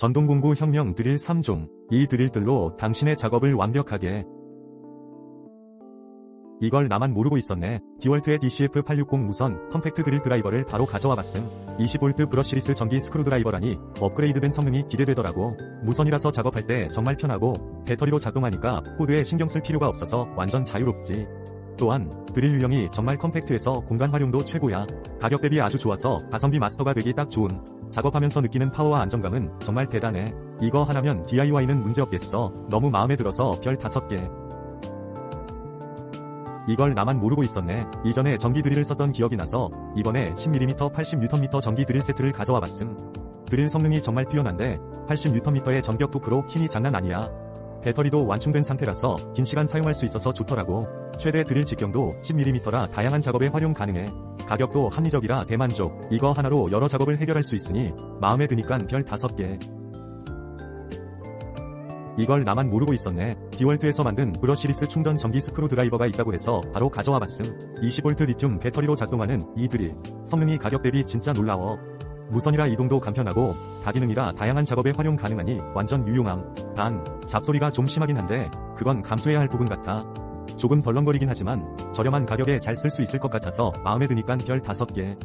전동공구 혁명 드릴 3종. 이 드릴들로 당신의 작업을 완벽하게 이걸 나만 모르고 있었네. 디월트의 DCF860 무선 컴팩트 드릴 드라이버를 바로 가져와 봤음. 20V 브러시리스 전기 스크루 드라이버라니 업그레이드된 성능이 기대되더라고. 무선이라서 작업할 때 정말 편하고 배터리로 작동하니까 코드에 신경 쓸 필요가 없어서 완전 자유롭지. 또한 드릴 유형이 정말 컴팩트해서 공간 활용도 최고야. 가격 대비 아주 좋아서 가성비 마스터가 되기 딱 좋은. 작업하면서 느끼는 파워와 안정감은 정말 대단해. 이거 하나면 DIY는 문제없겠어. 너무 마음에 들어서 별 5개. 이걸 나만 모르고 있었네. 이전에 전기 드릴을 썼던 기억이 나서 이번에 10mm 80Nm 전기 드릴 세트를 가져와 봤음. 드릴 성능이 정말 뛰어난데 80Nm의 전격 토크로 힘이 장난 아니야. 배터리도 완충된 상태라서 긴 시간 사용할 수 있어서 좋더라고. 최대 드릴 직경도 10mm라 다양한 작업에 활용 가능해. 가격도 합리적이라 대만족. 이거 하나로 여러 작업을 해결할 수 있으니 마음에 드니깐 별 5개. 이걸 나만 모르고 있었네. 디월트에서 만든 브러시리스 충전 전기 스크루 드라이버가 있다고 해서 바로 가져와 봤음. 20V 리튬 배터리로 작동하는 이 드릴. 성능이 가격 대비 진짜 놀라워. 무선이라 이동도 간편하고 다기능이라 다양한 작업에 활용 가능하니 완전 유용함. 단, 잡소리가 좀 심하긴 한데 그건 감수해야 할 부분 같아. 조금 벌렁거리긴 하지만 저렴한 가격에 잘 쓸 수 있을 것 같아서 마음에 드니깐 별 5개.